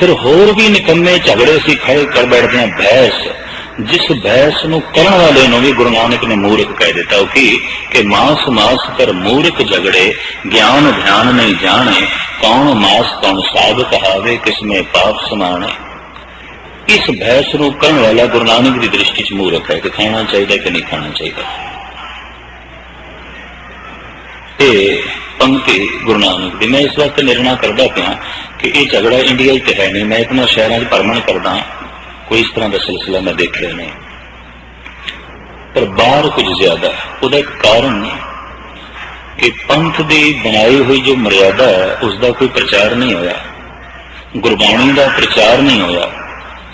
ਫਿਰ ਹੋਰ ਵੀ ਨਿਕੰਮੇ ਝਗੜੇ ਸੀ ਖੜੇ ਕਰ ਬੈਠਦੇ ਆ ਬਹਿਸ। ਜਿਸ ਬਹਿਸ ਨੂੰ ਕਰਨ ਵਾਲੇ ਨੂੰ ਵੀ ਗੁਰੂ ਨਾਨਕ ਨੇ ਮੂਰਖ ਕਹਿ ਦਿੱਤਾ ਉਹ ਕੀ? ਕਿ ਮਾਸ ਮਾਸ ਕਰ ਮੂਰਖ ਝਗੜੇ, ਗਿਆਨ ਧਿਆਨ ਨਹੀਂ ਜਾਣੇ, ਕੌਣ ਮਾਸ ਕੌਣ ਸਾਧ ਕਹਾਵੇ ਕਿਸਮੇ ਪਾਪ ਸਮਾਣੇ। ਇਸ ਬਹਿਸ ਨੂੰ ਕਰਨ ਵਾਲਾ ਗੁਰੂ ਨਾਨਕ ਦੀ ਦ੍ਰਿਸ਼ਟੀ 'ਚ ਮੂਰਖ ਹੈ ਕਿ ਖਾਣਾ ਚਾਹੀਦਾ ਕਿ ਨਹੀਂ ਖਾਣਾ ਚਾਹੀਦਾ। ਤੇ ਪੰਕਤੀ ਗੁਰੂ ਨਾਨਕ ਦੀ, ਮੈਂ ਇਸ ਵਾਸਤੇ ਨਿਰਣਾ ਕਰਦਾ ਪਿਆ ਕਿ ਇਹ ਝਗੜਾ ਇੰਡੀਆ 'ਚ ਹੈ ਨਹੀਂ। ਮੈਂ ਇਤਨਾ ਸ਼ਹਿਰਾਂ 'ਚ ਭਰਮਣ ਕਰਦਾ ਕੋਈ ਇਸ ਤਰ੍ਹਾਂ ਦਾ ਸਿਲਸਿਲਾ ਮੈਂ ਦੇਖਿਆ ਨਹੀਂ। ਪਰ ਬਾਹਰ ਕੁਝ ਜ਼ਿਆਦਾ ਉਹਦਾ ਇੱਕ ਕਾਰਨ ਕਿ ਪੰਥ ਦੀ ਬਣਾਈ ਹੋਈ ਜੋ ਮਰਿਆਦਾ ਹੈ ਉਸ ਦਾ ਕੋਈ ਪ੍ਰਚਾਰ ਨਹੀਂ ਹੋਇਆ। ਗੁਰਬਾਣੀ ਦਾ ਪ੍ਰਚਾਰ ਨਹੀਂ ਹੋਇਆ।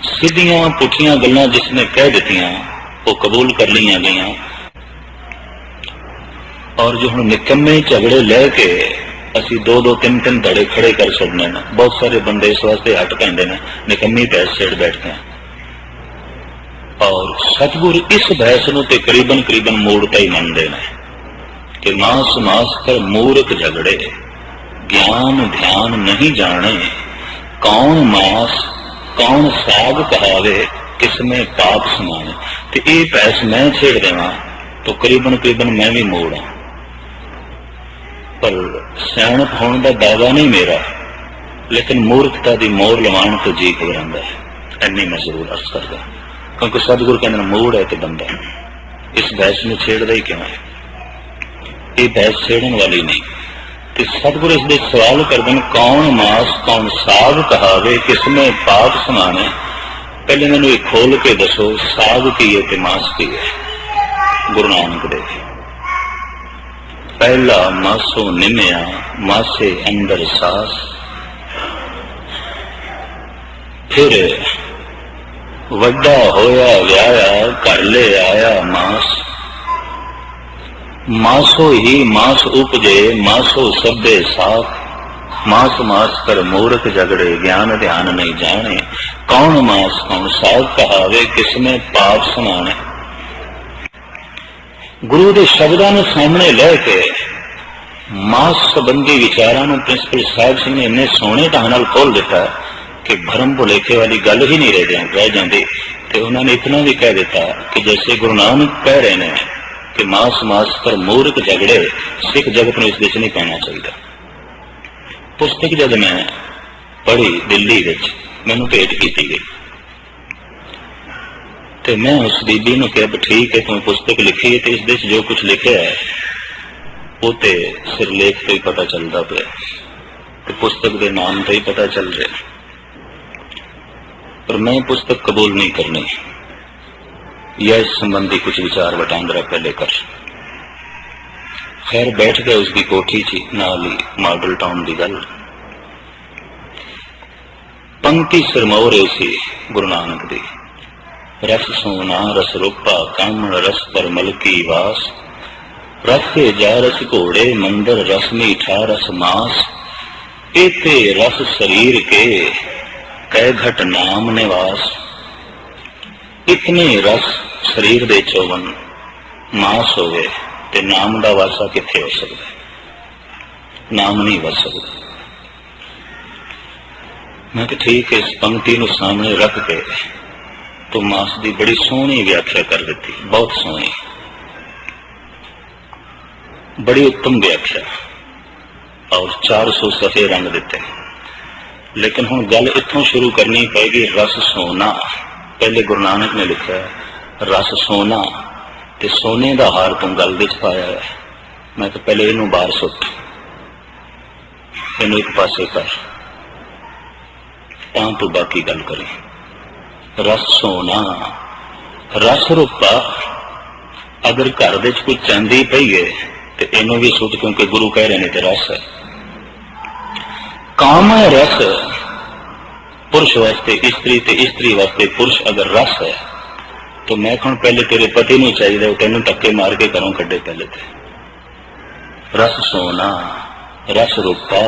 ਸਿੱਧੀਆਂ ਪੁੱਠੀਆਂ ਗੱਲਾਂ ਜਿਸ ਨੇ ਕਹਿ ਦਿੱਤੀਆਂ, ਉਹ ਕਬੂਲ ਕਰ ਲਈਆਂ ਗਈਆਂ। ਔਰ ਜੋ ਹੁਣ ਨਿਕੰਮੇ ਝਗੜੇ ਲੈ ਕੇ ਅਸੀਂ ਦੋ ਦੋ ਤਿੰਨ ਤਿੰਨ ਧੜੇ ਖੜੇ ਕਰ ਛੱਡਨੇ ਨੇ ਬਹੁਤ ਸਾਰੇ ਬੰਦੇ ਇਸ ਵਾਸਤੇ ਹਟ ਪੈਂਦੇ ਨੇ, ਨਿਕੰਮੀ ਬਹਿਸ ਛੇੜ ਬੈਠਦੇ ਆ ਔਰ ਸਤਿਗੁਰ ਇਸ ਬਹਿਸ ਨੂੰ ਤੇ ਕਰੀਬਨ ਕਰੀਬਨ ਮੋੜਤਾ ਹੀ ਮੰਨਦੇ ਨੇ ਕਿ ਮਾਸ ਮਾਸ ਕਰ ਮੂਰਖ ਝਗੜੇ, ਗਿਆਨ ਧਿਆਨ ਨਹੀਂ ਜਾਣੇ, ਕੌਣ ਮਾਸ, ਕੌਣ ਸਾਗ ਕਹਾਵੇ, ਕਿਸਮੇ ਪਾਪ ਸਮਾਨੇ ਤੇ ਇਹ ਬਹਿਸ ਮੈਂ ਛੇੜ ਦੇਵਾਂ, ਤੋ ਕਰੀਬਨ ਕਰੀਬਨ ਮੈਂ ਵੀ ਮੋੜਾਂ ਪਰ ਸਿਆਣਪ ਹੋਣ ਦਾ ਦਾਵਾ ਨਹੀਂ ਮੇਰਾ, ਲੇਕਿਨ ਮੂਰਖਤਾ ਦੀ ਮੋਰ ਲਵਾਉਣ ਤੋਂ ਜੀ ਘਬਰਾਉਂਦਾ ਹੈ। ਐਨੀ ਮੈਂ ਜ਼ਰੂਰ ਅਰਜ਼ ਕਰਦਾ ਕਿਉਂਕਿ ਸਤਿਗੁਰ ਕਹਿੰਦੇ ਨੇ, ਮੂੜ ਹੈ ਤੇ ਬੰਦਾ। ਇਸ ਬਹਿਸ ਨੂੰ ਛੇੜਦਾ ਹੀ ਕਿਉਂ ਹੈ? ਇਹ ਬਹਿਸ ਛੇੜਨ ਵਾਲੀ ਨਹੀਂ। ਤੇ ਸਤਿਗੁਰ ਇਸ ਦੇ ਸਵਾਲ ਕਰਦੇ ਨੇ, ਕੌਣ ਮਾਸ, ਕੌਣ ਸਾਗ ਕਹਾਵੇ ਕਿਸਨੇ ਪਾਪ ਸਮਾਣੇ? ਪਹਿਲੇ ਮੈਨੂੰ ਇਹ ਖੋਲ ਕੇ ਦੱਸੋ ਸਾਗ ਕੀ ਹੈ ਤੇ ਮਾਸ ਕੀ ਹੈ? ਗੁਰੂ ਨਾਨਕ ਦੇਵ ਪਹਿਲਾ ਮਾਸੋ ਨਿਮਿਆ, ਮਾਸੇ ਅੰਦਰ ਸਾਸ। ਫਿਰ ਵੱਡਾ ਹੋਇਆ, ਵਿਆਹਿਆ, ਘਰ ਲੈ ਆਇਆ ਮਾਸ। ਮਾਸੋ ਹੀ ਮਾਸ ਉਪਜੇ, ਮਾਸੋ ਸਭੇ ਸਾਖ। ਮਾਸ ਮਾਸ ਕਰ ਮੂਰਖ ਜਗੜੇ, ਗਿਆਨ ਧਿਆਨ ਨਹੀਂ ਜਾਣੇ। ਕੌਣ ਮਾਸ ਕੌਣ ਸਾਖ ਕਹਾਵੇ ਕਿਸਨੇ ਪਾਪ ਸਮਾਣੇ ਗੁਰੂ ਦੇ ਸ਼ਬਦਾਂ ਨੂੰ ਸਾਹਮਣੇ ਲੈ ਕੇ ਮਾਸ ਸੰਬੰਧੀ ਵਿਚਾਰਾਂ ਨੂੰ ਪ੍ਰਿੰਸੀਪਲ ਸਾਹਿਬ ਸਿੰਘ ਨੇ ਇੰਨੇ ਸੋਹਣੇ ਢੰਗ ਨਾਲ ਖੋਲ ਦਿੱਤਾ ਕਿ ਭਰਮ ਭੁਲੇਖੇ ਵਾਲੀ ਗੱਲ ਹੀ ਨਹੀਂ ਰਹਿ ਜਾਂਦੀ। ਤੇ ਉਹਨਾਂ ਨੇ ਇਤਨਾ ਵੀ ਕਹਿ ਦਿੱਤਾ ਕਿ ਜੈਸੇ ਗੁਰੂ ਨਾਨਕ ਕਹਿ ਰਹੇ ਨੇ ਕਿ ਮਾਸ ਮਾਸ ਪਰ ਮੂਰਖ ਝਗੜੇ ਸਿੱਖ ਜਗਤ ਨੂੰ ਇਸ ਵਿੱਚ ਨਹੀਂ ਪੈਣਾ ਚਾਹੀਦਾ। ਪੁਸਤਕ ਜਦ ਮੈਂ ਪੜ੍ਹੀ ਦਿੱਲੀ ਵਿੱਚ, ਮੈਨੂੰ ਭੇਟ ਕੀਤੀ ਗਈ। तो मैं उस बीबी ने कहा ठीक है, तुम पुस्तक लिखी है तो इस देश जो कुछ लिखे है, वो तो सिरलेख तो ही पता चलता पे तो पुस्तक के नाम तो ही पता चल रहे पर मैं पुस्तक कबूल नहीं करनी। या इस संबंधी कुछ विचार वटांदरा पहले कर खैर, बैठ गए उसकी कोठी ची नाली मॉडल टाउन की गल। पंक्ति सिरमौर ऐसी गुरु नानक दी। ਰਸ ਸੋਨਾ, ਰਸ ਰੂਪਾ, ਕਾਮਣ, ਰਸ ਪਰ ਮਲਕੀ ਵਾਸ? ਰਸੇ ਜਾ ਰਸ ਘੋੜੇ, ਮੰਦਰ ਰਸ ਮੀਠਾ, ਰਸ ਮਾਸ। ਇਤੇ ਰਸ ਸਰੀਰ ਕੇ ਕਹਿ ਘਟ ਨਾਮ ਨਿਵਾਸ। ਇਤਨੇ ਰਸ ਸਰੀਰ ਦੇ ਚੋਵਨ, ਮਾਸ ਹੋਵੇ ਤੇ ਨਾਮ ਦਾ ਵਾਸਾ ਕਿੱਥੇ ਹੋ ਸਕਦਾ ਨਾਮ ਨਹੀਂ ਵਸ ਸਕਦਾ। ਮੈਂ ਕਿ ਠੀਕ ਇਸ ਪੰਕਤੀ ਨੂੰ ਸਾਹਮਣੇ ਰੱਖ ਕੇ ਤੋ ਮਾਸ ਦੀ ਬੜੀ ਸੋਹਣੀ ਵਿਆਖਿਆ ਕਰ ਦਿੱਤੀ, ਬਹੁਤ ਸੋਹਣੀ। ਬੜੀ ਉੱਤਮ ਵਿਆਖਿਆ। ਔਰ 400 ਸਫੇ ਰੰਗ ਦਿੱਤੇ। ਲੇਕਿਨ ਹੁਣ ਗੱਲ ਇੱਥੋਂ ਸ਼ੁਰੂ ਕਰਨੀ ਪਏਗੀ, ਰਸ ਸੋਨਾ। ਪਹਿਲੇ ਗੁਰੂ ਨਾਨਕ ਨੇ ਲਿਖਿਆ, ਰਸ ਸੋਨਾ ਤੇ ਸੋਨੇ ਦਾ ਹਾਰ ਤੂੰ ਗੱਲ ਵਿੱਚ ਪਾਇਆ ਹੈ। ਮੈਂ ਤਾਂ ਪਹਿਲੇ ਇਹਨੂੰ ਬਾਹਰ ਸੁੱਟ। ਇਹਨੂੰ ਇੱਕ ਪਾਸੇ ਕਰ। ਤਾਂ ਤੂੰ ਬਾਕੀ ਗੱਲ ਕਰੀ। ਰਸ ਸੋਨਾ, ਰਸ ਰੂਪਾ। ਅਗਰ ਘਰ ਦੇ ਵਿੱਚ ਕੋਈ ਚਾਂਦੀ ਪਈ ਹੈ ਤੇ ਇਹਨੂੰ ਵੀ ਸੁੱਟ ਕਿਉਂਕਿ ਗੁਰੂ ਕਹਿ ਰਹੇ ਨੇ ਤੇ ਰਸ ਹੈ। ਕਾਮ ਹੈ ਰਸ। ਪੁਰਸ਼ ਵਾਸਤੇ ਇਸਤਰੀ ਤੇ ਇਸਤਰੀ ਵਾਸਤੇ ਪੁਰਸ਼ ਅਗਰ ਰਸ ਹੈ, ਤਾਂ ਮੈਂ ਕਹਣ ਪਹਿਲੇ ਤੇਰੇ ਪਤੀ ਨੂੰ ਚਾਹੀਦਾ ਉਹ ਤੈਨੂੰ ਧੱਕੇ ਮਾਰ ਕੇ ਘਰੋਂ ਕੱਢੇ ਪਹਿਲੇ ਤੇ। ਰਸ ਸੋਨਾ, ਰਸ ਰੂਪਾ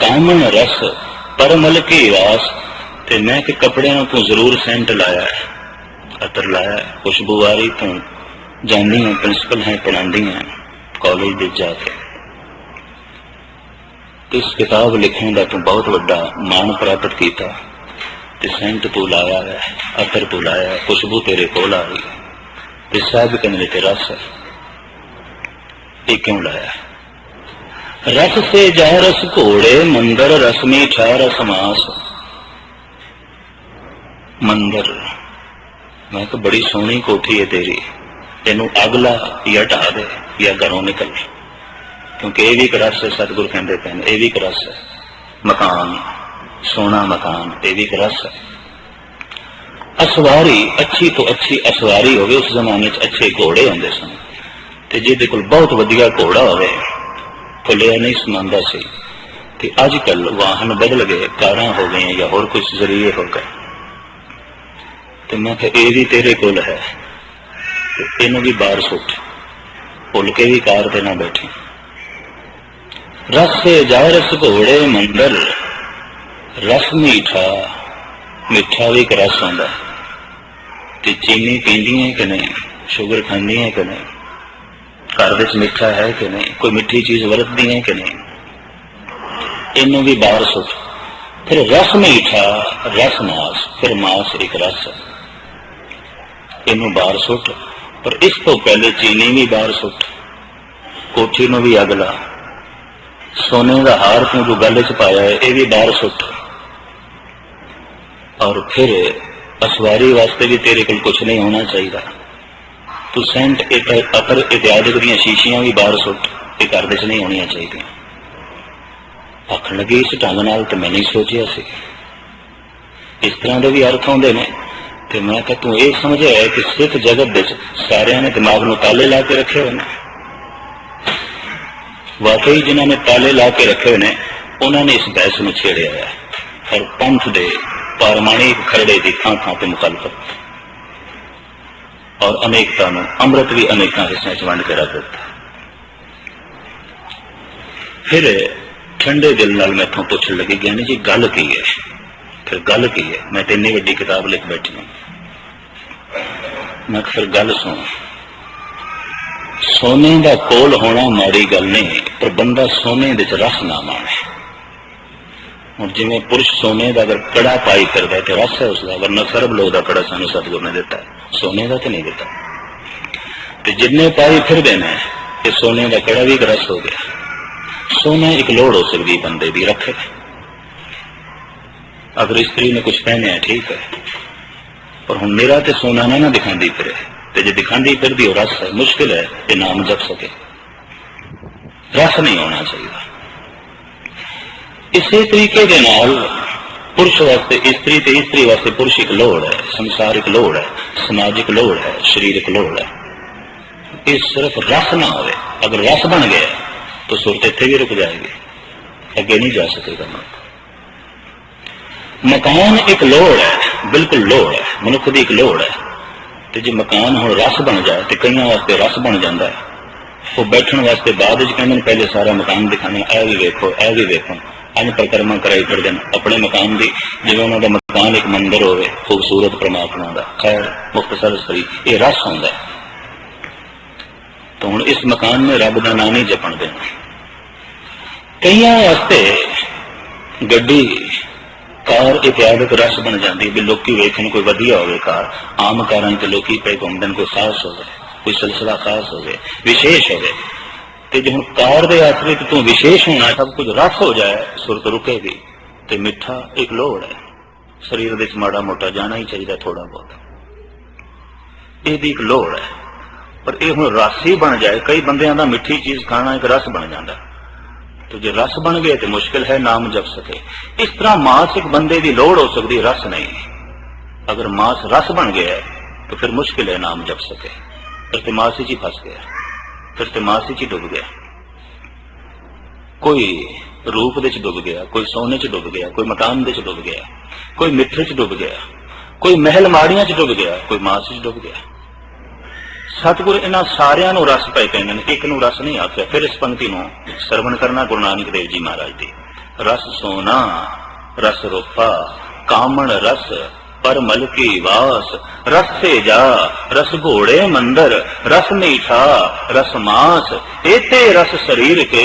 ਕਾਮਨ ਰਸ, ਪਰਮਲ ਕੀ ਵਾਸ ਤੇ ਮੈਂ ਕਿ ਕੱਪੜਿਆਂ ਨੂੰ ਤੂੰ ਜ਼ਰੂਰ ਸੈਂਟ ਲਾਇਆ ਹੈ। ਅਤਰ ਲਾਇਆ ਹੈ, ਖੁਸ਼ਬੂ ਜਾਂਦੀ ਹੈ ਪ੍ਰਿੰਸੀਪਲ ਹੈ ਪੜਾਉਂਦੀ ਹੈ ਕਾਲਜ ਦੇ ਜਾ ਕੇ। ਇਸ ਕਿਤਾਬ ਲਿਖਣ ਦਾ ਤੂੰ ਬਹੁਤ ਵੱਡਾ ਮਾਣ ਪ੍ਰਾਪਤ ਕੀਤਾ। ਤੇ ਸੈਂਟ ਤੂੰ ਲਾਇਆ ਹੈ ਅਤਰ ਤੂੰ ਲਾਇਆ ਖੁਸ਼ਬੂ ਤੇਰੇ ਕੋਲ ਆ ਰਹੀ ਤੇ ਸਭ ਕਨੇ ਤੇ ਰਸ ਇਹ ਕਿਉਂ ਲਾਇਆ ਰਸ ਸੇ ਜਹ ਰਸ ਘੋੜੇ ਮੰਦਰ ਰਸਮੀ ਠਹਿ ਰਸ ਮਾਸ। ਮੰਦਰ। ਮੈਂ ਕਿਹਾ, ਬੜੀ ਸੋਹਣੀ ਕੋਠੀ ਹੈ ਤੇਰੀ। ਤੈਨੂੰ ਅਗਲਾ ਜਾਂ ਢਾ ਦੇ ਜਾਂ ਘਰੋਂ ਨਿਕਲ। ਕਿਉਂਕਿ ਇਹ ਵੀ ਇੱਕ ਰਸ ਹੈ, ਸਤਿਗੁਰ ਕਹਿੰਦੇ ਪਏ ਇਹ ਵੀ ਇੱਕ ਹੈ। ਮਕਾਨ, ਸੋਹਣਾ ਮਕਾਨ, ਇਹ ਵੀ ਇੱਕ ਹੈ। ਅਸਵਾਰੀ, ਅੱਛੀ ਤੋਂ ਅੱਛੀ ਅਸਵਾਰੀ ਹੋਵੇ, ਉਸ ਜ਼ਮਾਨੇ 'ਚ ਅੱਛੇ ਘੋੜੇ ਹੁੰਦੇ ਸਨ। ਤੇ ਜਿਹਦੇ ਕੋਲ ਬਹੁਤ ਵਧੀਆ ਘੋੜਾ ਹੋਵੇ ਫੁੱਲਿਆ ਨਹੀਂ ਸਮਾਂਦਾ ਸੀ। ਤੇ ਅੱਜ ਕੱਲ ਵਾਹਨ ਬਦਲ ਗਏ, ਕਾਰਾਂ ਹੋ ਗਈਆਂ ਜਾਂ ਹੋਰ ਕੁਝ ਜ਼ਰੀਏ ਹੋ ਗਏ। ਤੇ ਮੈਂ ਕਿਹਾ, ਇਹ ਵੀ ਤੇਰੇ ਕੋਲ ਹੈ। ਤੇ ਇਹਨੂੰ ਵੀ ਬਾਹਰ ਸੁੱਟ। ਭੁੱਲ ਕੇ ਵੀ ਕਾਰ ਤੇ ਨਾ ਬੈਠੀ। ਰਸ ਜਾ ਰਸ ਘੋੜੇ ਮੰਦਰ ਰਸ ਮੀਠਾ ਮਿੱਠਾ ਵੀ ਇੱਕ ਰਸ ਹੁੰਦਾ। ਤੇ ਚੀਨੀ ਪੀਂਦੀ ਹੈ ਕਿ ਨਹੀਂ, ਸ਼ੂਗਰ ਖਾਂਦੀ ਹੈ ਕਿ ਨਹੀਂ, ਘਰ ਵਿੱਚ ਮਿੱਠਾ ਹੈ ਕਿ ਨਹੀਂ, ਕੋਈ ਮਿੱਠੀ ਚੀਜ਼ ਵਰਤਦੀ ਹੈ ਕਿ ਨਹੀਂ, ਇਹਨੂੰ ਵੀ ਬਾਹਰ ਸੁੱਟ। ਫਿਰ ਰਸ ਮੀਠਾ ਰਸ ਮਾਸ ਫਿਰ ਮਾਸ ਇੱਕ ਰਸ। ਹੈ ਇਹਨੂੰ ਬਾਹਰ ਸੁੱਟ। ਪਰ ਇਸ ਤੋਂ ਪਹਿਲੇ ਚੀਨੀ ਵੀ ਬਾਹਰ ਸੁੱਟ। ਕੋਠੀ ਨੂੰ ਵੀ ਅੱਗ ਲਾ। ਸੋਨੇ ਦਾ ਹਾਰ ਤੂੰ ਜੋ ਗਲੇ 'ਚ ਪਾਇਆ ਹੈ, ਇਹ ਵੀ ਬਾਹਰ ਸੁੱਟ। ਔਰ ਫਿਰ ਅਸਵਾਰੀ ਵਾਸਤੇ ਵੀ ਤੇਰੇ ਕੋਲ ਕੁਝ ਨਹੀਂ ਹੋਣਾ ਚਾਹੀਦਾ। ਤੂੰ ਸੈਂਟ ਇੱਕ ਅਪਰ ਇਤਿਆਦਿਕ ਦੀਆਂ ਸ਼ੀਸ਼ੀਆਂ ਵੀ ਬਾਹਰ ਸੁੱਟ, ਇਹ ਘਰ ਵਿੱਚ ਨਹੀਂ ਹੋਣੀਆਂ ਚਾਹੀਦੀਆਂ। ਆਖਣ ਲੱਗੇ, ਇਸ ਢੰਗ ਨਾਲ ਤੇ ਮੈਂ ਨਹੀਂ ਸੋਚਿਆ ਸੀ। ਇਸ ਤਰ੍ਹਾਂ ਦੇ ਵੀ ਅਰਥ ਆਉਂਦੇ ਨੇ। ਤੇ ਮੈਂ ਕਿਹਾ, ਤੂੰ ਇਹ ਸਮਝਿਆ ਹੈ ਕਿ ਸਿੱਖ ਜਗਤ ਵਿੱਚ ਸਾਰਿਆਂ ਨੇ ਦਿਮਾਗ ਨੂੰ ਤਾਲੇ ਲਾ ਕੇ ਰੱਖੇ ਹੋਏ ਨੇ? ਵਾਕਈ ਜਿਨ੍ਹਾਂ ਨੇ ਤਾਲੇ ਲਾ ਕੇ ਰੱਖੇ ਹੋਏ ਨੇ, ਉਹਨਾਂ ਨੇ ਇਸ ਬਹਿਸ ਨੂੰ ਛੇੜਿਆ ਹੈ। ਔਰ ਪੰਥ ਦੇ ਪਰਮਾਣਿਕ ਖਰੜੇ ਦੀ ਥਾਂ ਥਾਂ ਤੇ ਮੁਖਾਲਫਤ। ਔਰ ਅਨੇਕਤਾ ਨੂੰ, ਅੰਮ੍ਰਿਤ ਵੀ ਅਨੇਕਾਂ ਹਿੱਸਿਆਂ 'ਚ ਵੰਡ ਕੇ ਰੱਖ ਦਿੱਤਾ। ਫਿਰ ਠੰਡੇ ਦਿਲ ਨਾਲ ਮੈਥੋਂ ਪੁੱਛਣ ਲੱਗੇ, ਗਿਆਨੀ ਜੀ, ਗੱਲ ਕੀ ਹੈ? ਫਿਰ ਗੱਲ ਕੀ ਹੈ? ਮੈਂ ਤੇ ਇੰਨੀ ਵੱਡੀ ਕਿਤਾਬ ਲਿਖ ਬੈਠੀ ਹਾਂ। ਮੈਂ ਫਿਰ ਗੱਲ ਸੁਣ। ਸੋਨੇ ਦਾ ਕੋਲ ਹੋਣਾ ਮਾੜੀ ਗੱਲ ਨਹੀਂ, ਪਰ ਬੰਦਾ ਸੋਨੇ ਦੇ ਚ ਰਸ ਨਾ ਮਾਣੇ। ਹੁਣ ਜਿਵੇਂ ਪੁਰਸ਼ ਸੋਨੇ ਦਾ ਅਗਰ ਕੜਾ ਪਾਈ ਕਰਦਾ ਤੇ ਰਸ ਹੈ ਉਸ ਦਾ ਵਰਨਾ ਸਰਬ ਲੋਕ ਦਾ ਕੜਾ ਸਾਨੂੰ ਸਤਿਗੁਰ ਨੇ ਦਿੱਤਾ ਸੋਨੇ ਦਾ ਤੇ ਨਹੀਂ ਦਿੱਤਾ। ਤੇ ਜਿੰਨੇ ਪਾਈ ਫਿਰਦੇ ਨੇ, ਇਹ ਸੋਨੇ ਦਾ ਕੜਾ ਵੀ ਇੱਕ ਰਸ ਹੋ ਗਿਆ। ਸੋਨਾ ਇੱਕ ਲੋੜ ਹੋ ਸਕਦੀ ਬੰਦੇ ਦੀ, ਰੱਖੇ। ਅਗਰ ਇਸਤਰੀ ਨੇ ਕੁਝ ਪਹਿਨਿਆ ਠੀਕ ਹੈ। ਪਰ ਹੁਣ ਮੇਰਾ ਤੇ ਸੋਨਾ ਨਾ ਨਾ ਦਿਖਾਉਂਦੀ ਫਿਰੇ। ਤੇ ਜੇ ਦਿਖਾਉਂਦੀ ਫਿਰਦੀ ਉਹ ਰਸ ਹੈ, ਮੁਸ਼ਕਿਲ ਹੈ ਕਿ ਨਾਮ ਜਪ ਸਕੇ। ਰਸ ਨਹੀਂ ਹੋਣਾ ਚਾਹੀਦਾ। ਇਸੇ ਤਰੀਕੇ ਦੇ ਨਾਲ ਪੁਰਸ਼ ਵਾਸਤੇ, ਇਸਤਰੀ ਤੇ ਇਸਤਰੀ ਵਾਸਤੇ ਪੁਰਸ਼ ਇੱਕ ਲੋੜ ਹੈ ਸੰਸਾਰਿਕ ਲੋੜ ਹੈ ਸਮਾਜਿਕ ਲੋੜ ਹੈ ਸਰੀਰਕ ਲੋੜ ਹੈ। ਇਹ ਸਿਰਫ ਰਸ ਨਾ ਹੋਵੇ। ਅਗਰ ਰਸ ਬਣ ਗਿਆ, ਤਾਂ ਸੁਰਤ ਇੱਥੇ ਵੀ ਰੁਕ ਜਾਏਗੀ। ਅੱਗੇ ਨਹੀਂ ਜਾ ਸਕੇਗਾ ਮਨੁੱਖ। ਮਕਾਨ ਇੱਕ ਲੋੜ ਹੈ, ਬਿਲਕੁਲ ਲੋੜ ਹੈ, ਮਨੁੱਖ ਦੀ ਇੱਕ ਲੋੜ ਹੈ। ਤੇ ਜੇ ਮਕਾਨ ਹੁਣ ਰਸ ਬਣ ਜਾਏ ਤੇ ਕਈਆਂ ਵਾਸਤੇ ਰਸ ਬਣ ਜਾਂਦਾ ਹੈ। ਉਹ ਬੈਠਣ ਵਾਸਤੇ ਬਾਅਦ ਵਿੱਚ ਕਹਿੰਦੇ ਨੇ, ਪਹਿਲੇ ਸਾਰਾ ਮਕਾਨ ਦਿਖਾਣੇ ਇਹ ਵੀ ਵੇਖੋ, ਇਹ ਵੀ ਵੇਖੋ। ਅੰਨ ਪਰਿਕਰਮਾ ਕਰਾਈ ਫਿਰਦੇ ਨੇ। ਆਪਣੇ ਮਕਾਨ ਦੀ, ਜਿਵੇਂ ਉਹਨਾਂ ਦਾ ਮਕਾਨ ਇੱਕ ਮੰਦਿਰ ਹੋਵੇ, ਖੂਬਸੂਰਤ ਪ੍ਰਮਾਤਮਾ ਦਾ। ਖੈਰ ਮੁਖਤਸਰ ਸਰੀ ਇਹ ਰਸ ਹੁੰਦਾ ਹੈ। ਤਾਂ ਹੁਣ ਇਸ ਮਕਾਨ ਨੇ ਰੱਬ ਦਾ ਨਾਮ ਨਹੀਂ ਜਪਣ ਦੇਣਾ ਕਈਆਂ ਵਾਸਤੇ ਗੱਡੀ ਕਾਰ ਇਤਿਆਦਿਕ ਰਸ ਬਣ ਜਾਂਦੀ ਵੀ ਲੋਕੀ ਵੇਖਣ ਕੋਈ ਵਧੀਆ ਹੋਵੇ ਕਾਰ, ਆਮ ਕਾਰਾਂ 'ਚ ਲੋਕੀ ਪਏ ਘੁੰਮਦੇ ਕੋਈ ਖਾਸ ਹੋਵੇ, ਕੋਈ ਸਿਲਸਿਲਾ ਖਾਸ ਹੋਵੇ, ਵਿਸ਼ੇਸ਼ ਹੋਵੇ। ਤੇ ਜੇ ਹੁਣ ਕਾਰ ਦੇ ਆਸਰੇ ਤੇ ਵਿਸ਼ੇਸ਼ ਹੋਣਾ, ਸਭ ਕੁਝ ਰਸ ਹੋ ਜਾਏ, ਸੁਰਤ ਰੁਕੇਗੀ ਤੇ ਮਿੱਠਾ ਇੱਕ ਲੋੜ ਹੈ। ਸਰੀਰ ਦੇ ਵਿੱਚ ਮਾੜਾ ਮੋਟਾ ਜਾਣਾ ਹੀ ਚਾਹੀਦਾ ਥੋੜਾ ਬਹੁਤ। ਇਹ ਵੀ ਇੱਕ ਲੋੜ ਹੈ। ਪਰ ਇਹ ਹੁਣ ਰਸ ਹੀ ਬਣ ਜਾਏ, ਕਈ ਬੰਦਿਆਂ ਦਾ ਮਿੱਠੀ ਚੀਜ਼ ਖਾਣਾ ਇੱਕ ਰਸ ਬਣ ਜਾਂਦਾ। ਤੇ ਜੇ ਰਸ ਬਣ ਗਿਆ ਤੇ ਮੁਸ਼ਕਿਲ ਹੈ ਨਾਮ ਜਪ ਸਕੇ ਇਸ ਤਰ੍ਹਾਂ ਮਾਸ ਇੱਕ ਬੰਦੇ ਦੀ ਲੋੜ ਹੋ ਸਕਦੀ ਹੈ, ਰਸ ਨਹੀਂ ਅਗਰ ਮਾਸ ਰਸ ਬਣ ਗਿਆ ਹੈ, ਤਾਂ ਫਿਰ ਮੁਸ਼ਕਿਲ ਹੈ ਨਾਮ ਜਪ ਸਕੇ ਫਿਰ ਤੇ ਮਾਸ ਵਿੱਚ ਹੀ ਫਸ ਗਿਆ ਫਿਰ ਤੇ ਮਾਸ ਵਿੱਚ ਹੀ ਡੁੱਬ ਗਿਆ ਕੋਈ ਰੂਪ ਦੇ ਚ ਡੁੱਬ ਗਿਆ ਕੋਈ ਸੋਨੇ ਚ ਡੁੱਬ ਗਿਆ ਕੋਈ ਮਕਾਨ ਦੇ ਚ ਡੁੱਬ ਗਿਆ ਕੋਈ ਮਿੱਠੇ ਚ ਡੁੱਬ ਗਿਆ ਕੋਈ ਮਹਿਲ ਮਾੜੀਆਂ ਚ ਡੁੱਬ ਗਿਆ ਕੋਈ ਮਾਸ ਚ ਡੁੱਬ ਗਿਆ ਸਤਿਗੁਰ ਇਹਨਾਂ ਸਾਰਿਆਂ ਨੂੰ ਰਸ ਪਏ ਕਹਿੰਦੇ ਨੇ। ਇੱਕ ਨੂੰ ਰਸ ਨਹੀਂ ਆਖਿਆ, ਫਿਰ ਇਸ ਪੰਕਤੀ ਨੂੰ ਸਰਵਣ ਕਰਨਾ ਗੁਰੂ ਨਾਨਕ ਦੇਵ ਜੀ ਮਹਾਰਾਜ ਦੀ। ਰਸ ਸੋਨਾ, ਰਸ ਰੂਪਾ, ਕਾਮਣ ਰਸ, ਪਰਮਲ ਕੀ ਵਾਸ, ਰਸ ਸੇ ਜਾ ਰਸ ਘੋੜੇ ਮੰਦਰ, ਰਸ ਮੀਠਾ, ਰਸ ਮਾਸ, ਏਤੇ ਰਸ ਸਰੀਰ ਕੇ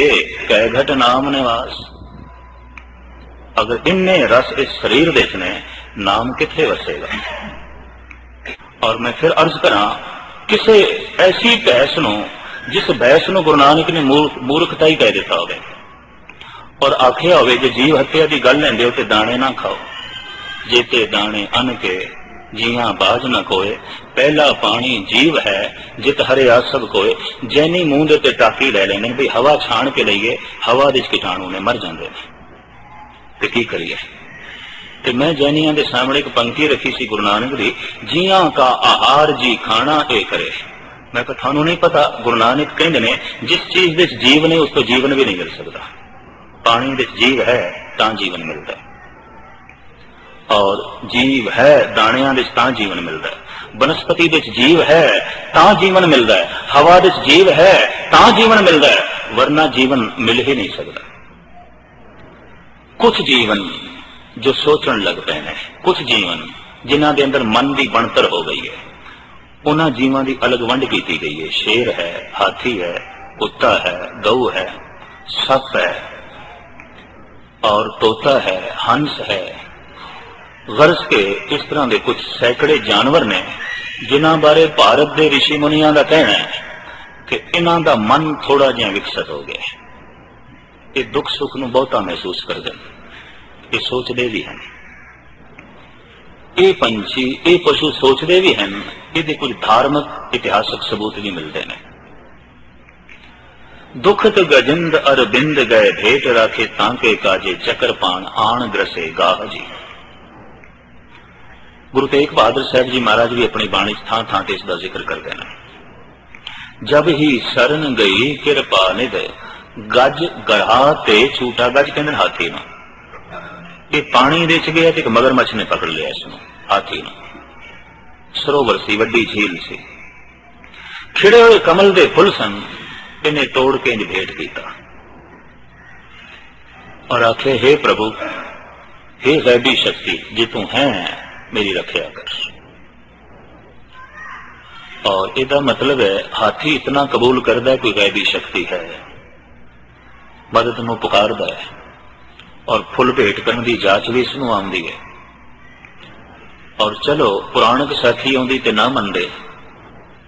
ਕਹਿ ਘਟ ਨਾਮ ਨਿਵਾਸ। ਅਗਰ ਇੰਨੇ ਰਸ ਇਸ ਸਰੀਰ ਦੇ ਚ ਨੇ, ਨਾਮ ਕਿੱਥੇ ਵਸੇਗਾ? ਔਰ ਮੈਂ ਫਿਰ ਅਰਜ਼ ਕਰਾਂ ਕਿਸੇ ਐਸੀ ਬਹਿਸ ਨੂੰ, ਜਿਸ ਬਹਿਸ ਨੂੰ ਗੁਰੂ ਨਾਨਕ ਨੇ ਮੂਰਖਤਾ ਹੀ ਕਹਿ ਦਿੱਤਾ ਹੋਵੇ। ਔਰ ਆਖਿਆ ਹੋਵੇ, ਜੇ ਜੀਵ ਹੱਤਿਆ ਦੀ ਗੱਲ ਲੈਂਦੇ ਹੋ ਤੇ ਦਾਣੇ ਨਾ ਖਾਓ। ਜੇ ਤੇ ਦਾਣੇ ਅਨ ਕੇ, ਜੀਆਂ ਬਾਜ ਨਾ ਕੋਏ, ਪਹਿਲਾ ਪਾਣੀ ਜੀਵ ਹੈ, ਜਿਤ ਹਰਿਆ ਸਭ ਕੋਏ। ਜੈਨੀ ਮੂੰਹ ਦੇ ਤੇ ਟਾਕੀ ਲੈ ਲੈਂਦੇ ਨੇ, ਵੀ ਹਵਾ ਛਾਣ ਕੇ ਲਈਏ, ਹਵਾ ਦੇ ਵਿੱਚ ਕੀਟਾਣੂ ਨੇ ਮਰ ਜਾਂਦੇ ਨੇ। ਤੇ ਕੀ ਕਰੀਏ? ਤੇ ਮੈਂ ਜੈਨੀਆਂ ਦੇ ਸਾਹਮਣੇ ਇੱਕ ਪੰਕਤੀ ਰੱਖੀ ਸੀ ਗੁਰੂ ਨਾਨਕ ਦੀ, ਜੀਆਂ ਕਾ ਆਹਾਰ ਜੀ ਖਾਣਾ ਇਹ ਕਰੇ। ਮੈਂ ਕਿਹਾ, ਤੁਹਾਨੂੰ ਨਹੀਂ ਪਤਾ, ਗੁਰੂ ਨਾਨਕ ਕਹਿੰਦੇ ਨੇ, ਜਿਸ ਚੀਜ਼ ਵਿੱਚ ਜੀਵ ਨੇ, ਉਸ ਤੋਂ ਜੀਵਨ ਵੀ ਨਹੀਂ ਮਿਲ ਸਕਦਾ। ਪਾਣੀ ਵਿੱਚ ਜੀਵ ਹੈ, ਤਾਂ ਜੀਵਨ ਮਿਲਦਾ ਹੈ। ਔਰ ਜੀਵ ਹੈ, ਦਾਣਿਆਂ ਵਿੱਚ ਤਾਂ ਜੀਵਨ ਮਿਲਦਾ ਹੈ। ਬਨਸਪਤੀ ਵਿੱਚ ਜੀਵ ਹੈ, ਤਾਂ ਜੀਵਨ ਮਿਲਦਾ ਹੈ। ਹਵਾ ਵਿੱਚ ਜੀਵ ਹੈ, ਤਾਂ ਜੀਵਨ ਮਿਲਦਾ ਹੈ। ਵਰਨਾ ਜੀਵਨ ਮਿਲ ਹੀ ਨਹੀਂ ਸਕਦਾ। ਕੁਝ ਜੀਵਨ ਜੋ ਸੋਚਣ ਲੱਗ ਪਏ ਨੇ ਕੁਝ ਜੀਵਨ ਜਿਨ੍ਹਾਂ ਦੇ ਅੰਦਰ ਮਨ ਦੀ ਬਣਤਰ ਹੋ ਗਈ ਹੈ। ਉਹਨਾਂ ਜੀਵਾਂ ਦੀ ਅਲੱਗ ਵੰਡ ਕੀਤੀ ਗਈ ਹੈ। ਸ਼ੇਰ ਹੈ, ਹਾਥੀ ਹੈ, ਕੁੱਤਾ ਹੈ, ਗਊ ਹੈ, ਸੱਪ ਹੈ, ਔਰ ਤੋਤਾ ਹੈ, ਹੰਸ ਹੈ। ਗਰਜ਼ ਕੇ ਇਸ ਤਰ੍ਹਾਂ ਦੇ ਕੁਝ ਸੈਂਕੜੇ ਜਾਨਵਰ ਨੇ, ਜਿਨ੍ਹਾਂ ਬਾਰੇ ਭਾਰਤ ਦੇ ઋષਿ ਮੁਨੀਆਂ ਦਾ ਕਹਿਣਾ ਹੈ ਕਿ ਇਹਨਾਂ ਦਾ ਮਨ ਥੋੜਾ ਜਿਹਾ ਵਿਕਸਿਤ ਹੋ ਗਿਆ ਇਹ ਦੁੱਖ ਸੁੱਖ ਨੂੰ ਬਹੁਤਾ ਮਹਿਸੂਸ ਕਰਦੇ ਨੇ। ਇਹ ਸੋਚਦੇ ਵੀ ਹਨ ਇਹ ਪੰਛੀ ਇਹ ਪਸ਼ੂ ਸੋਚਦੇ ਵੀ ਹਨ ਇਹਦੇ ਕੁਝ ਧਾਰਮਿਕ ਇਤਿਹਾਸਕ ਸਬੂਤ ਵੀ ਮਿਲਦੇ ਨੇ ਦੁਖਤ ਗਜਿੰਦ ਅਰਬਿੰਦ ਗਏ ਭੇਟ ਰਾਖੇ ਤਾਂ ਕੇ ਕਾਜੇ ਚੱਕਰ ਪਾਣ ਆਣ ਗ੍ਰਸੇ ਗਾਹ ਜੀ ਗੁਰੂ ਤੇਗ ਬਹਾਦਰ ਸਾਹਿਬ ਜੀ ਮਹਾਰਾਜ ਵੀ ਆਪਣੀ ਬਾਣੀ 'ਚ ਥਾਂ ਥਾਂ ਤੇ ਇਸ ਦਾ ਜ਼ਿਕਰ ਕਰਦੇ ਨੇ ਜਬ ਹੀ ਸ਼ਰਨ ਗਈ ਕਿਰਪਾ ਨਿਧ ਗੱਜ ਗੜਾ ਤੇ ਛੂਟਾ ਗੱਜ ਕਹਿੰਦੇ ਨੇ ਹਾਥੀ ਨੂੰ ਇਹ ਪਾਣੀ ਦੇ ਚ ਗਿਆ ਤੇ ਇੱਕ ਮਗਰਮੱਛ ਨੇ ਪਕੜ ਲਿਆ ਇਸ ਨੂੰ, ਹਾਥੀ ਨੂੰ। ਸਰੋਵਰ ਸੀ, ਵੱਡੀ ਝੀਲ ਸੀ। ਖਿੜੇ ਹੋਏ ਕਮਲ ਦੇ ਫੁੱਲ ਸਨ, ਇਹਨੇ ਤੋੜ ਕੇ ਇੰਜ ਭੇਟ ਕੀਤਾ। ਔਰ ਆਖੇ हे ਪ੍ਰਭੂ हे ਗੈਬੀ ਸ਼ਕਤੀ, ਜੇ ਤੂੰ ਹੈ, ਮੇਰੀ ਰੱਖਿਆ ਕਰ। ਔਰ ਇਹਦਾ ਮਤਲਬ ਹੈ, ਹਾਥੀ ਇਤਨਾ ਕਬੂਲ ਕਰਦਾ ਹੈ, ਕੋਈ ਗੈਬੀ ਸ਼ਕਤੀ ਹੈ। ਮਦਦ ਨੂੰ ਪੁਕਾਰਦਾ ਹੈ। ਔਰ ਫੁੱਲ ਭੇਟ ਕਰਨ ਦੀ ਜਾਂਚ ਵੀ ਇਸ ਨੂੰ ਆਉਂਦੀ ਹੈ। ਔਰ ਚਲੋ, ਪੁਰਾਣਕ ਸਾਖੀ ਆਉਂਦੀ ਤੇ ਨਾ ਮੰਨਦੇ।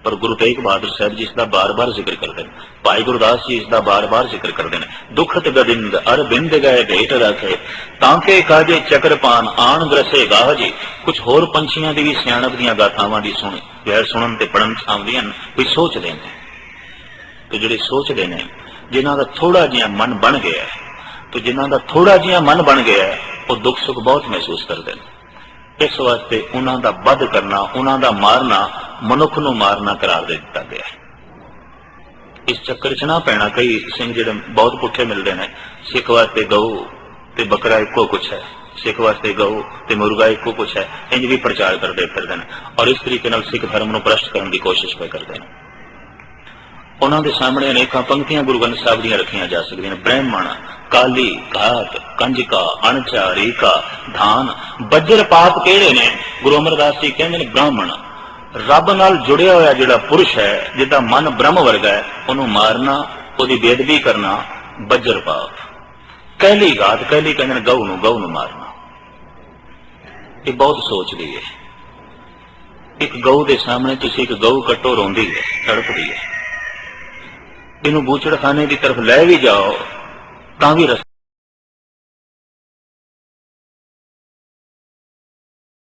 ਪਰ ਗੁਰੂ ਤੇਗ ਬਹਾਦਰ ਸਾਹਿਬ ਜੀ ਇਸ ਦਾ ਬਾਰ-ਬਾਰ ਜ਼ਿਕਰ ਕਰਦੇ ਨੇ। ਭਾਈ ਗੁਰਦਾਸ ਜੀ ਇਸ ਦਾ ਬਾਰ-ਬਾਰ ਜ਼ਿਕਰ ਕਰਦੇ ਨੇ। ਦੁਖਤ ਗਦਿੰਦ ਅਰਬਿੰਦ ਗਏ ਭੇਟ ਰੱਖੇ। ਤਾਂ ਕਿ ਕਾਜੇ ਚੱਕਰਪਾਨ ਆਣ ਗ੍ਰਸੇ ਗਾਹ ਜੀ। ਕੁਝ ਹੋਰ ਪੰਛੀਆਂ ਦੀ ਵੀ ਸਿਆਣਪ ਦੀਆਂ ਗਾਥਾਵਾਂ ਦੀ ਸੁਣ। ਗੈਰ ਸੁਣਨ ਤੇ ਪੜਨ ਚ ਆਉਂਦੀਆਂ ਕੋਈ ਸੋਚਦੇ ਨੇ। ਤੇ ਜਿਹੜੇ ਸੋਚਦੇ ਨੇ, ਜਿਨ੍ਹਾਂ ਦਾ ਥੋੜਾ ਜਿਹਾ ਮਨ ਬਣ ਗਿਆ ਹੈ ਤੇ ਜਿਨ੍ਹਾਂ ਦਾ ਥੋੜਾ ਜਿਹਾ ਮਨ ਬਣ ਗਿਆ ਉਹ ਦੁੱਖ ਸੁੱਖ ਬਹੁਤ ਮਹਿਸੂਸ ਕਰਦੇ ਨੇ ਇਸ ਵਾਸਤੇ ਉਹਨਾਂ ਦਾ ਵੱਧ ਕਰਨਾ ਉਹਨਾਂ ਦਾ ਮਾਰਨਾ ਮਨੁੱਖ ਨੂੰ ਮਾਰਨਾ ਕਰਾਰ ਦੇ ਦਿੱਤਾ ਗਿਆ ਇਸ ਚੱਕਰ 'ਚ ਨਾ ਪੈਣਾ ਕਈ ਸਿੰਘ ਜਿਹੜੇ ਬਹੁਤ ਪੁੱਠੇ ਮਿਲਦੇ ਨੇ ਸਿੱਖ ਵਾਸਤੇ ਗਊ ਤੇ ਬੱਕਰਾ ਇੱਕੋ ਕੁਛ ਹੈ ਸਿੱਖ ਵਾਸਤੇ ਗਊ ਤੇ ਮੁਰਗਾ ਇੱਕੋ ਕੁਛ ਹੈ ਇੰਜ ਵੀ ਪ੍ਰਚਾਰ ਕਰਦੇ ਫਿਰਦੇ ਨੇ ਔਰ ਇਸ ਤਰੀਕੇ ਨਾਲ ਸਿੱਖ ਧਰਮ ਨੂੰ ਭ੍ਰਸ਼ਟ ਕਰਨ ਦੀ ਕੋਸ਼ਿਸ਼ ਪੈ ਕਰਦੇ ਨੇ ਉਹਨਾਂ ਦੇ ਸਾਹਮਣੇ ਅਨੇਕਾਂ ਪੰਕਤੀਆਂ ਗੁਰੂ ਗ੍ਰੰਥ ਸਾਹਿਬ ਦੀਆਂ ਰੱਖੀਆਂ ਜਾ ਸਕਦੀਆਂ ਨੇ। ਬ੍ਰਹਮਣ, ਕਾਲੀ ਘਾਤ ਕੰਜਕਾ, ਅਣਚਾ, ਰੀਕਾ, ਧਾਨ, ਬੱਜਰ ਪਾਪ ਕਿਹੜੇ ਨੇ? ਗੁਰੂ ਅਮਰਦਾਸ ਜੀ ਕਹਿੰਦੇ ਨੇ, ਬ੍ਰਾਹਮਣ, ਰੱਬ ਨਾਲ ਜੁੜਿਆ ਹੋਇਆ ਜਿਹੜਾ ਪੁਰਸ਼ ਹੈ, ਜਿਹਦਾ ਮਨ ਬ੍ਰਹਮ ਵਰਗਾ ਹੈ, ਉਹਨੂੰ ਮਾਰਨਾ, ਉਹਦੀ ਬੇਦਬੀ ਕਰਨਾ, ਬੱਜਰ ਪਾਪ। ਕਹਿਲੀ ਘਾਤ ਕਹਿਲੀ ਕਹਿੰਦੇ ਨੇ, ਗਊ ਨੂੰ ਗਊ ਨੂੰ ਮਾਰਨਾ। ਇਹ ਬਹੁਤ ਸੋਚਦੀ ਹੈ। ਇੱਕ ਗਊ ਦੇ ਸਾਹਮਣੇ ਤੁਸੀਂ ਇੱਕ ਗਊ ਕੱਟੋ, ਰੋਂਦੀ ਹੈ, ਤੜਪਦੀ ਹੈ। ਇਹਨੂੰ ਬੂਚੜਖਾਨੇ ਦੀ ਤਰਫ ਲੈ ਵੀ ਜਾਓ ਤਾਂ ਵੀ ਰਸ